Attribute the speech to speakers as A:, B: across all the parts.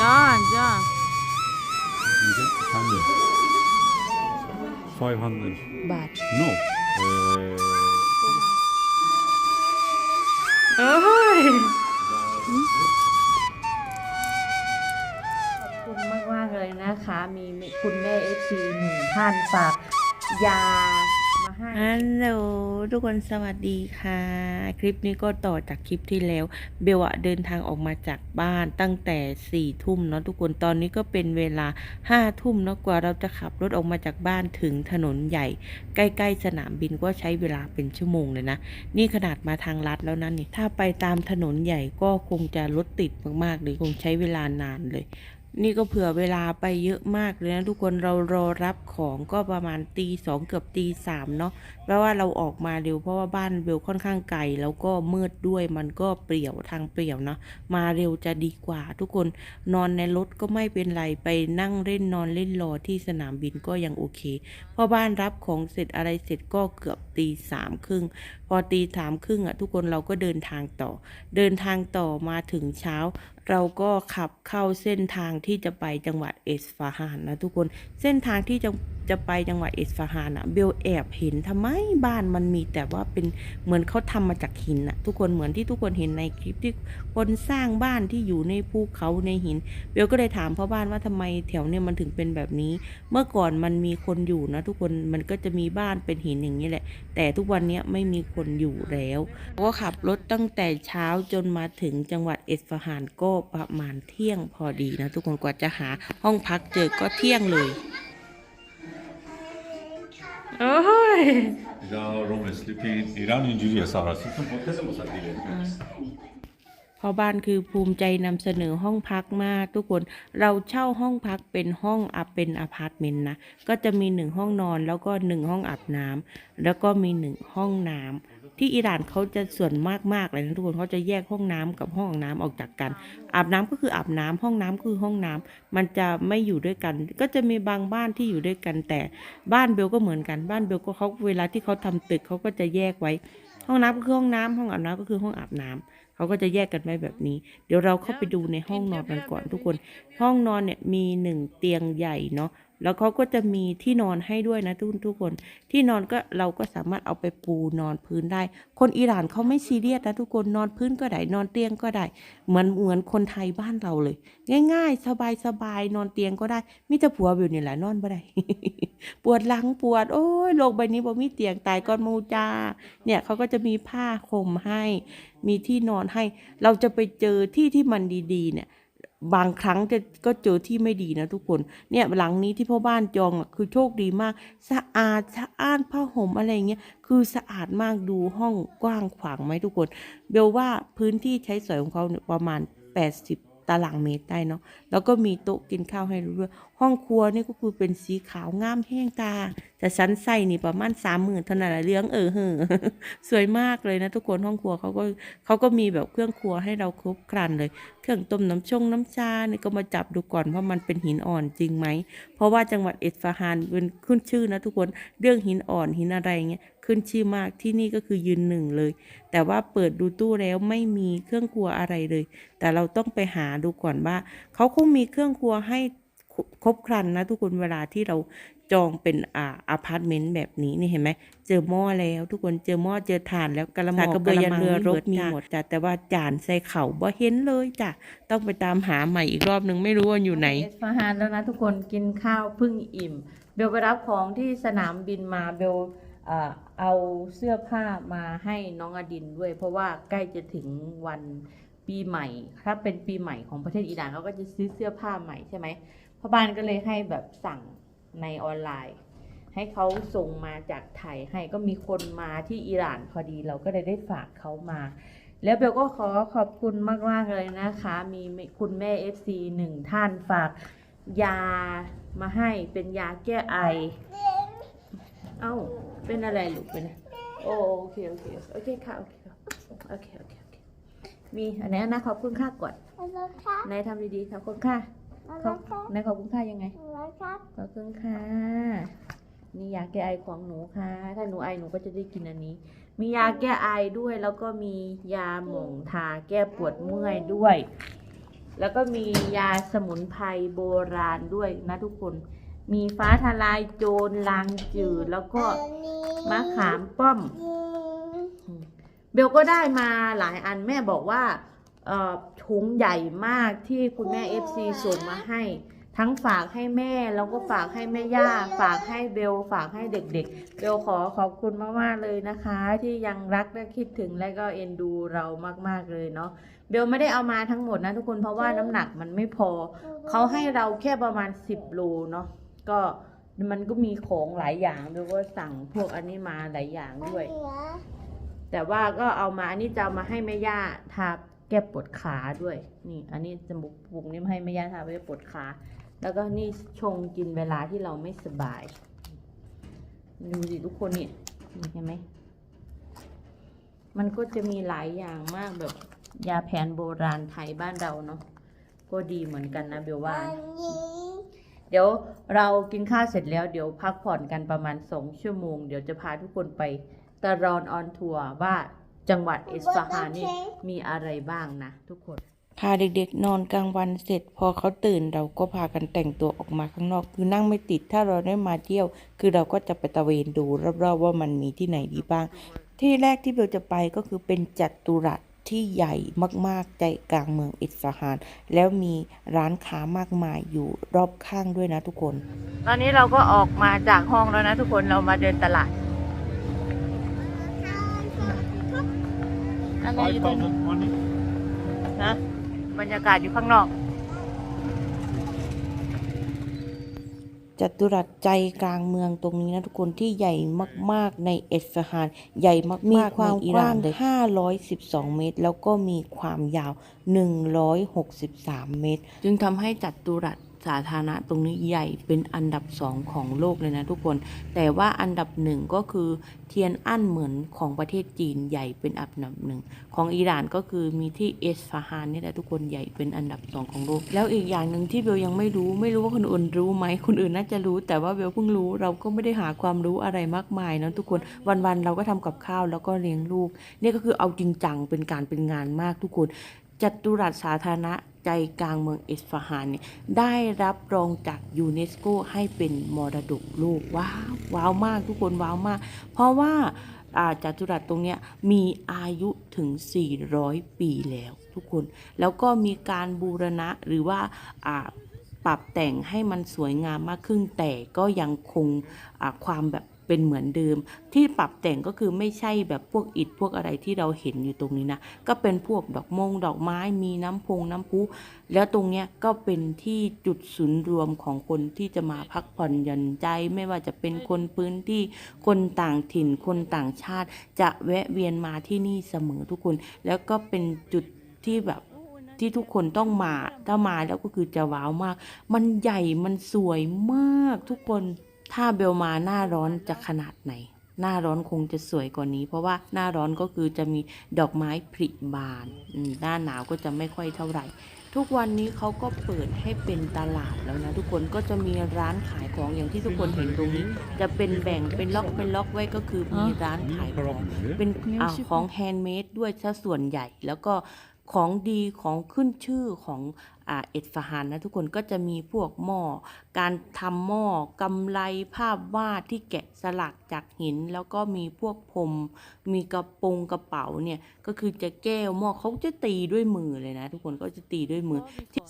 A: จ้าจ้า
B: You get hundred. Five hundred.
A: บาท
B: No. Uh,
A: เอ้ย
C: ขอบคุณมากมากๆเลยนะคะ มีคุณแม่เอฟซีหนึ่งท่านฝากยามา ให้
A: ฮัลโหลทุกคนสวัสดีค่ะ คลิปนี้ก็ต่อจากคลิปที่แล้ว เบลอะเดินทางออกมาจากบ้านตั้งแต่สี่ทุ่มเนาะทุกคนตอนนี้ก็เป็นเวลาห้าทุ่มเนาะกว่าเราจะขับรถออกมาจากบ้านถึงถนนใหญ่ ใกล้ๆสนามบินก็ใช้เวลาเป็นชั่วโมงเลยนะ นี่ขนาดมาทางลัดแล้วนะนี่ถ้าไปตามถนนใหญ่ก็คงจะรถติดมากๆเลยคงใช้เวลานานเลย นี่ก็เผื่อเวลาไปเยอะมากเลยนะทุกคนเรารอรับของก็ประมาณตีสองเกือบตีสามเนาะแปลว่าเราออกมาเร็วเพราะว่าบ้านเบลค่อนข้างไกลแล้วก็มืดด้วยมันก็เปรี่ยวทางเปรี่ยวเนาะมาเร็วจะดีกว่า ทุกคนนอนในรถก็ไม่เป็นไรไปนั่งเล่นนอนเล่นรอที่สนามบินก็ยังโอเคเพราะบ้านรับของเสร็จอะไรเสร็จก็เกือบตีสามครึ่งพอตีสามครึ่งอะทุกคนเราก็เดินทางต่อ เดินทางต่อมาถึงเช้า เราก็ขับเข้าเส้นทางที่จะไปจังหวัดเอสฟาฮานนะทุกคนเส้นทางที่จะจะไปจังหวัดเอสฟาฮานอะเบลแอบเห็นทำไมบ้านมันมีแต่ว่าเป็นเหมือนเขาทำมาจากหินอะทุกคนเหมือนที่ทุกคนเห็นในคลิปที่คนสร้างบ้านที่อยู่ในภูเขาในหินเบลก็เลยถามพ่อบ้านว่าทำไมแถวเนี่ยมันถึงเป็นแบบนี้ เมื่อก่อนมันมีคนอยู่นะ ทุกคนมันก็จะมีบ้านเป็นหินอย่างนี้แหละ แต่ทุกวันนี้ไม่มีคนอยู่แล้วก็ขับรถตั้งแต่เช้าจนมาถึงจังหวัดเอสฟาฮานก็ประมาณเที่ยงพอดีนะ ทุกคนกว่าจะหาห้องพักเจอก็เที่ยงเลย โอ้ย
B: Iran room is sleeping. Iran injury Sahara. System potese musadile.
A: พ่อบ้านคือภูมิใจนำเสนอห้องพักมากทุกคนเราเช่าห้องพักเป็นห้องอัพเป็นอพาร์ตเมนต์นะ ก็จะมีหนึ่งห้องนอนแล้วก็หนึ่งห้องอาบน้ำแล้วก็มีหนึ่งห้องน้ำ ที่อิหร่านเขาจะส่วนมากมากๆเลยนะทุกคนเขาจะแยกห้องน้ำกับห้องอาบน้ำออกจากกัน อาบน้ำก็คืออาบน้ำห้องน้ำคือห้องน้ำมันจะไม่อยู่ด้วยกัน ก็จะมีบางบ้านที่อยู่ด้วยกัน แต่บ้านเบลก็เหมือนกันบ้านเบลก็เขาเวลาที่เขาทำตึกเขาก็จะแยกไว้ ห้องน้ำก็คือห้องน้ำห้องอาบน้ำก็คือห้องอาบน้ำเขาก็จะแยกกันไว้แบบนี้ เดี๋ยวเราเข้าไปดูในห้องนอนกันก่อนทุกคน ห้องนอนเนี่ยมีหนึ่งเตียงใหญ่เนาะ แล้วเขาก็จะมีที่นอนให้ด้วยนะทุกทุกคน ที่นอนก็เราก็สามารถเอาไปปูนอนพื้นได้ คนอิหร่านเขาไม่ซีเรียสนะทุกคนนอนพื้นก็ได้นอนเตียงก็ได้ เหมือนเหมือนคนไทยบ้านเราเลย ง่าย ๆ สบายๆนอนเตียงก็ได้มิจะผัวอยู่นี่แหละนอนบ่ได้ปวดหลังปวด โอ้ยโลกใบนี้บ่มีเตียงตายก่อนมูจาเนี่ยเขาก็จะมีผ้าห่มให้ มีที่นอนให้ เราจะไปเจอที่ที่มันดีๆเนี่ย บางครั้งจะก็เจอที่ไม่ดีนะทุกคน เนี่ยหลังนี้ที่พ่อบ้านจองอะคือโชคดีมาก สะอาดสะอาดผ้าห่มอะไรเงี้ยคือสะอาดมากดูห้องกว้างขวางไหมทุกคน เบลว่าพื้นที่ใช้สอยของเขาเนี่ยประมาณ 80 ตารางเมตรได้เนาะแล้วก็มีโต๊ะกินข้าวให้รู้ด้วยห้องครัวนี่ก็คือเป็นสีขาวงามแห้งตา แต่ชั้นใส่นี่ประมาณสามหมื่นเท่านั้นแหละเรื่องเออเฮอสวยมากเลยนะทุกคนห้องครัวเขาก็เขาก็มีแบบเครื่องครัวให้เราครบครันเลย เครื่องต้มน้ำชงน้ำชานี่ก็มาจับดูก่อนว่ามันเป็นหินอ่อนจริงไหมเพราะว่าจังหวัดเอสฟาฮานเป็นขึ้นชื่อนะทุกคนเรื่องหินอ่อนหินอะไรเงี้ยขึ้นชื่อมากที่นี่ก็คือยืนหนึ่งเลย แต่ว่าเปิดดูตู้แล้วไม่มีเครื่องครัวอะไรเลย แต่เราต้องไปหาดูก่อนว่า เขาคงมีเครื่องครัวให้ครครบครันนะทุกคนเวลาที่เราจองเป็นอ่าอพาร์ตเมนต์แบบนี้นี่เห็นไหมเจอหม้อแล้วทุกคนเจอหม้อเจอถ่านแล้วกระมังกระเบือยันเรือรบมีหมดจ้ะแต่ว่าจานใส่เข่าบ่เห็นเลยจ้ะต้องไปตามหาใหม่อีกรอบหนึ่งไม่รู้ว่าอยู่ไหน
C: เอสฟาฮานแล้วนะทุกคนกินข้าวเพึ่งอิ่ม เบลไปรับของที่สนามบินมาเบล เอาเสื้อผ้ามาให้น้องอดินด้วย เพราะว่าใกล้จะถึงวันปีใหม่ ถ้าเป็นปีใหม่ของประเทศอิหร่านเขาก็จะซื้อเสื้อผ้าใหม่ใช่ไหมพ่อบ้านก็เลยให้แบบสั่งในออนไลน์ ให้เขาส่งมาจากไทยให้ก็มีคนมาที่อิหร่านพอดีเราก็เลยได้ฝากเขามา แล้วเบลก็ขอขอบคุณมากๆเลยนะคะ มีคุณแม่ FC หนึ่งท่านฝากยามาให้เป็นยาแก้ไอ เอ้า เป็นอะไรลูกเป็นอะไรโอโอเคโอเคโอเคค่ะโอเคค่ะโอเคโอเคโอเคมีอันไหนี้นะขอบคุณค่าก่อน
D: แล้วครับ
C: นายทำดีๆขอบคุณค่า
D: แล้วครับ
C: นายขอบคุณค่ายังไง
D: แล้วครับ
C: ขอบคุณค่ะ นี่ยาแก้ไอของหนูค่ะ ถ้าหนูไอหนูก็จะได้กินอันนี้ มียาแก้ไอด้วย แล้วก็มียาหม่องทาแก้ปวดเมื่อยด้วย แล้วก็มียาสมุนไพรโบราณด้วยนะทุกคน มีฟ้าทลายโจรลางจืดแล้วก็มะขามป้อม เบลก็ได้มาหลายอันแม่บอกว่าเอ่อถุงใหญ่มากที่คุณแม่ FC ส่งมาให้ ทั้งฝากให้แม่แล้วก็ฝากให้แม่ย่า ฝากให้เบลฝากให้เด็กๆ เบลขอขอบคุณมากๆเลยนะคะ ที่ยังรักและคิดถึงและก็เอ็นดูเรามากๆเลยเนาะเบลไม่ได้เอามาทั้งหมดนะทุกคนเพราะว่าน้ำหนักมันไม่พอ เขาให้เราแค่ประมาณ 10โลเนาะ ก็มันก็มีของหลายอย่างเบลก็สั่งพวกอันนี้มาหลายอย่างด้วย แต่ว่าก็เอามาอันนี้จะเอามาให้แม่ย่าทาแก้ปวดขาด้วย นี่ อันนี้จมูกปุกนี่มาให้แม่ย่าทาไว้ปวดขา แล้วก็นี่ชงกินเวลาที่เราไม่สบายดูสิทุกคนนี่นี่เห็นไหมมันก็จะมีหลายอย่างมากแบบยาแผนโบราณไทยบ้านเราเนาะก็ดีเหมือนกันนะเบลว่า เดี๋ยวเรากินข้าวเสร็จแล้วเดี๋ยวพักผ่อนกันประมาณสองชั่วโมง เดี๋ยวจะพาทุกคนไปตะรอนออนทัวร์ว่าจังหวัดอิสฟาฮานนี่มีอะไรบ้างนะทุกคน
A: พาเด็กๆนอนกลางวันเสร็จ พอเขาตื่นเราก็พากันแต่งตัวออกมาข้างนอก คือนั่งไม่ติดถ้าเราได้มาเที่ยว คือเราก็จะไปตะเวนดูรอบๆว่ามันมีที่ไหนดีบ้าง ที่แรกที่เราจะไปก็คือเป็นจัตุรัส ที่ใหญ่มากๆใจกลางเมืองอิสฟาฮานแล้วมีร้านค้ามากมายอยู่รอบข้างด้วยนะทุกคน
C: ตอนนี้เราก็ออกมาจากห้องแล้วนะทุกคนเรามาเดินตลาดอะไรอยู่ตรงนี้
B: 5,000 money.
C: นะบรรยากาศอยู่ข้างนอก
A: จัตุรัสใจกลางเมืองตรงนี้นะทุกคนที่ใหญ่มากๆในเอสฟาฮานใหญ่มากๆมีความกว้าง512 เมตร แล้วก็มีความยาว 163 เมตร จึงทำให้จัตุรัส สาธารณะตรงนี้ใหญ่เป็นอันดับสองของโลกเลยนะทุกคน แต่ว่าอันดับหนึ่งก็คือเทียนอั้นเหมือนของประเทศจีนใหญ่เป็นอันดับหนึ่งของอิหร่านก็คือมีที่เอสฟาฮานนี่แหละทุกคนใหญ่เป็นอันดับสองของโลก แล้วอีกอย่างหนึ่งที่เบลยังไม่รู้ไม่รู้ว่าคนอื่นรู้ไหมคนอื่นน่าจะรู้ แต่ว่าเบลเพิ่งรู้เราก็ไม่ได้หาความรู้อะไรมากมายนะทุกคนวันๆเราก็ทำกับข้าวแล้วก็เลี้ยงลูกนี่ก็คือเอาจริงจังเป็นการเป็นงานมากทุกคนจัตุรัสสาธารณะ ใจกลางเมืองเอสฟาฮานเนี่ยได้รับรองจากยูเนสโกให้เป็นมรดกโลกว้าวว้าวมากทุกคนว้าวมาก เพราะว่าอาจัตุรัสตรงเนี้ยมีอายุถึง 400 ปีแล้วทุกคน แล้วก็มีการบูรณะหรือว่าปรับแต่งให้มันสวยงามมากขึ้นแต่ก็ยังคงความแบบ เป็นเหมือนเดิม ที่ปรับแต่งก็คือไม่ใช่แบบพวกอิฐพวกอะไรที่เราเห็นอยู่ตรงนี้นะ ก็เป็นพวกดอกมงดอกไม้มีน้ำพงน้ำพุแล้วตรงเนี้ยก็เป็นที่จุดศูนย์รวมของคนที่จะมาพักผ่อนหย่อนใจ ไม่ว่าจะเป็นคนพื้นที่คนต่างถิ่นคนต่างชาติ จะแวะเวียนมาที่นี่เสมอทุกคน แล้วก็เป็นจุดที่แบบที่ทุกคนต้องมา ถ้ามาแล้วก็คือจะว้าวมาก มันใหญ่ มันสวยมากทุกคน ถ้าเบลมาหน้าร้อนจะขนาดไหน หน้าร้อนคงจะสวยกว่านี้ เพราะว่าหน้าร้อนก็คือจะมีดอกไม้ผลิบานหน้าหนาวก็จะไม่ค่อยเท่าไหร่ ทุกวันนี้เขาก็เปิดให้เป็นตลาดแล้วนะทุกคนก็จะมีร้านขายของอย่างที่ทุกคนเห็นตรงนี้ จะเป็นแบ่งเป็นล็อกเป็นล็อกไว้ก็คือมีร้านขายของเป็นอของแฮนด์เมดด้วยซะส่วนใหญ่แล้วก็ของดีของขึ้นชื่อของ เอ็ดฟาฮานนะทุกคนก็จะมีพวกหม้อการทำหม้อกำไลภาพวาดที่แกะสลักจากหิน แล้วก็มีพวกพรมมีกระโปรงกระเป๋าเนี่ยก็คือจะแก้วหม้อเขาจะตีด้วยมือเลยนะ ทุกคนก็จะตีด้วยมือ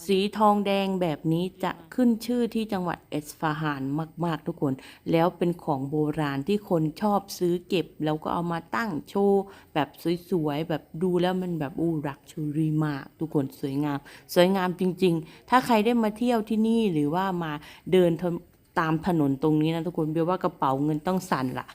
A: สีทองแดงแบบนี้จะขึ้นชื่อที่จังหวัดเอสฟาฮานมาก ๆ ทุกคน แล้วเป็นของโบราณที่คนชอบซื้อเก็บ แล้วก็เอามาตั้งโชว์แบบสวย ๆ แบบดูแล้วมันแบบอู้รักชูรีมาก ทุกคนสวยงาม สวยงามจริงๆ ถ้าใครได้มาเที่ยวที่นี่หรือว่ามาเดินตามถนนตรงนี้นะทุกคนเบลว่ากระเป๋าเงินต้องสั่นละ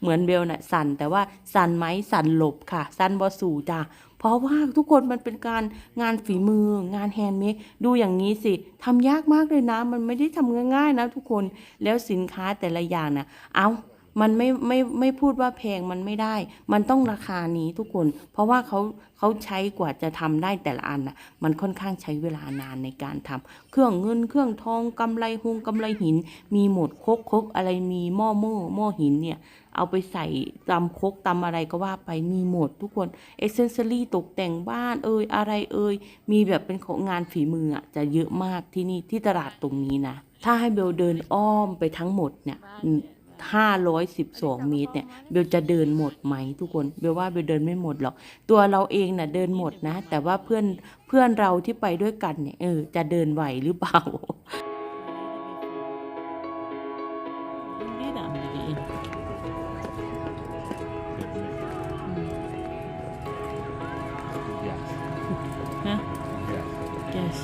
A: เหมือนเบลน่ะสั่นแต่ว่าสั่นไหมสั่นหลบค่ะ สั่นบอสูจ้ะเพราะว่าทุกคนมันเป็นการงานฝีมืองานแฮนด์เมดดูอย่างนี้สิทำยากมากเลยนะ มันไม่ได้ทำง่ายๆนะทุกคนแล้วสินค้าแต่ละอย่างนะเอา มันไม่ไม่ไม่พูดว่าแพงมันไม่ได้ มันต้องราคานี้ทุกคน เพราะว่าเขาเขาใช้กว่าจะทำได้แต่ละอันน่ะมันค่อนข้างใช้เวลานานในการทำเครื่องเงินเครื่องทองกำไรหงกำไรหิน มีหมดคกคกอะไรมีหม้อหม้อหม้อหินเนี่ยเอาไปใส่ตำคกตำอะไรก็ว่าไปมีหมดทุกคนเอเซนเซอรี่ตกแต่งบ้านเอ่ยอะไรเอ่ยมีแบบเป็นของงานฝีมืออะจะเยอะมากที่นี่ที่ตลาดตรงนี้นะถ้าให้เบลเดินอ้อมไปทั้งหมดเนี่ย ห้าร้อยสิบสองเมตรเนี่ยเบลจะเดินหมดไหมทุกคนเบลว่าเบลเดินไม่หมดหรอก ตัวเราเองน่ะเดินหมดนะ แต่ว่าเพื่อนเพื่อนเราที่ไปด้วยกันเนี่ยเออจะเดินไหวหรือเปล่าฮะ yes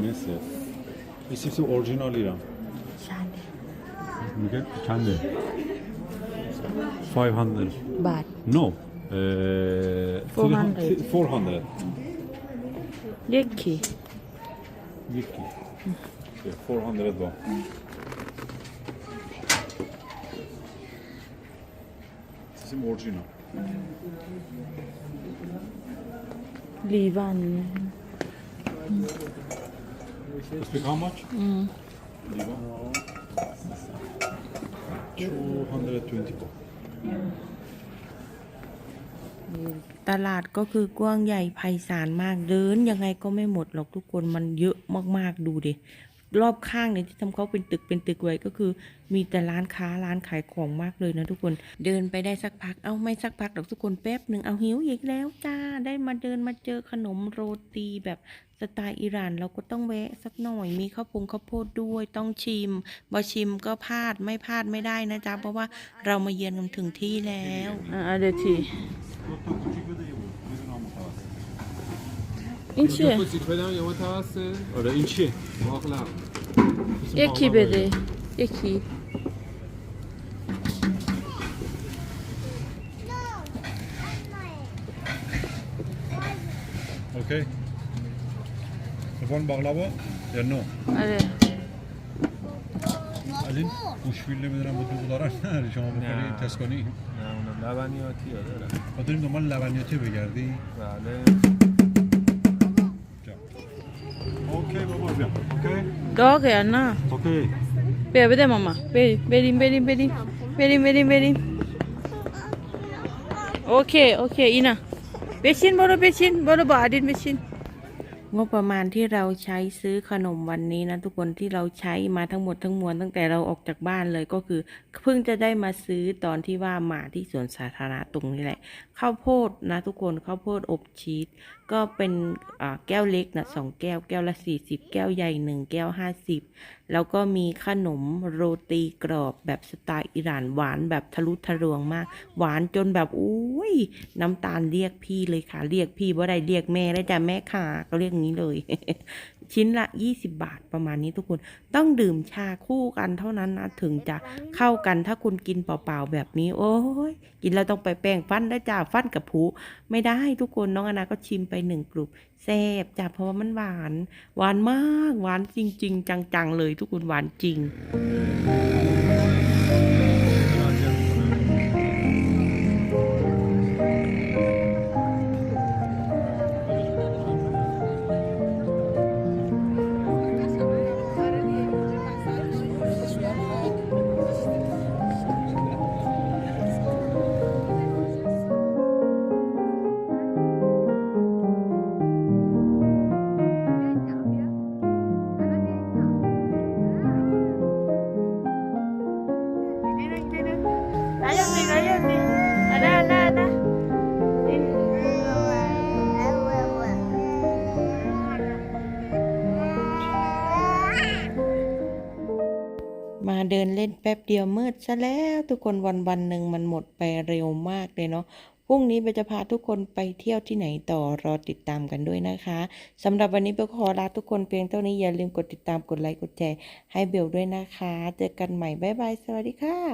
B: Neyse. İsimsi orijinalıyla. Kendi. Kendi. 500.
A: Bad.
B: No. Ee,
A: 400.
B: 400. Yeki. Yeki. 400 var. İsim orijinal. Livan.
A: รีวัน
B: Speak how much? Mm. 220 won.
A: ตลาดก็คือกว้างใหญ่ไพศาลมากเดินยังไงก็ไม่หมดหรอกทุกคนมันเยอะมากๆดูดิ รอบข้างเนี่ยที่ทำเขาเป็นตึกเป็นตึกไว้ก็คือ มีแต่ร้านค้าร้านขายของมากเลยนะทุกคนเดินไปได้สักพักเอาไม่สักพักหรอกทุกคนแป๊บหนึ่งเอาหิวอีกแล้วจ้าได้มาเดินมาเจอขนมโรตีแบบสไตล์อิหร่านเราก็ต้องแวะสักหน่อยมีข้าวปงข้าวโพดด้วยต้องชิมบ่ชิมก็พลาดไม่พลาดไม่ได้นะจ๊ะเพราะว่าเรามาเยือนกันถึงที่แล้ว
C: อ่าเดี๋ยวที این چیه؟
D: بدم
B: آره این چیه؟
C: یکی بده. یکی.
B: اوکی. سفان باقلابا یا نو؟
C: آره.
B: از این گوشفیل نمی‌دونم بطور دارن شما
D: نه.
B: تست کنی؟
D: نه اونم لبنیاتی
B: ما داریم دنبال لبنیاتی بگردی
D: بله.
B: Okay, Mama. Okay.
C: Doğru ya na.
B: Okay.
C: Ver bir de Mama. Ver, vereyim, vereyim, vereyim. Vereyim, vereyim, vereyim. Okay, okay, Ina. Besin, bolo besin, bolo badin besin.
A: งบประมาณที่เราใช้ซื้อขนมวันนี้นะทุกคนที่เราใช้มาทั้งหมดทั้งมวลตั้งแต่เราออกจากบ้านเลยก็คือ เพิ่งจะได้มาซื้อตอนที่ว่ามาที่สวนสาธารณะตรงนี้แหละข้าวโพดนะทุกคนข้าวโพดอบชีสก็เป็นแก้วเล็กนะสองแก้วแก้วละ40แก้วใหญ่หนึ่งแก้ว50แล้วก็มีขนมโรตีกรอบแบบสไตล์อิหร่านหวานแบบทะลุทะลวงมาก หวานจนแบบอุ้ยน้ำตาลเรียกพี่เลยค่ะ เรียกพี่ว่าได้เรียกแม่ได้จ้ะแม่ค่ะก็เรียกงี้เลย ชิ้นละ 20 บาทประมาณนี้ทุกคนต้องดื่มชาคู่กันเท่านั้นนะถึงจะเข้ากันถ้าคุณกินเปล่าๆแบบนี้ โอ้ยกินแล้วต้องไปแป้งฟันได้จ้าฟันกับผูไม่ได้ทุกคนน้องอนาก็ชิมไปหนึ่งกลุ่มแซ่บจ้าเพราะว่ามันหวาน หวานมาก หวานจริง ๆ จังๆเลยทุกคนหวานจริง ป๊บเดียวมืดซะแล้วทุกคนวันวันหนึ่งมันหมดไปเร็วมากเลยเนาะพรุ่งนี้เบลจะพาทุกคนไปเที่ยวที่ไหนต่อรอติดตามกันด้วยนะคะสำหรับวันนี้เบลขอลาทุกคนเพียงเท่านี้อย่าลืมกดติดตามกดไลค์กดแชร์ให้เบลด้วยนะคะ เจอกันใหม่บ๊ายบายสวัสดีค่ะ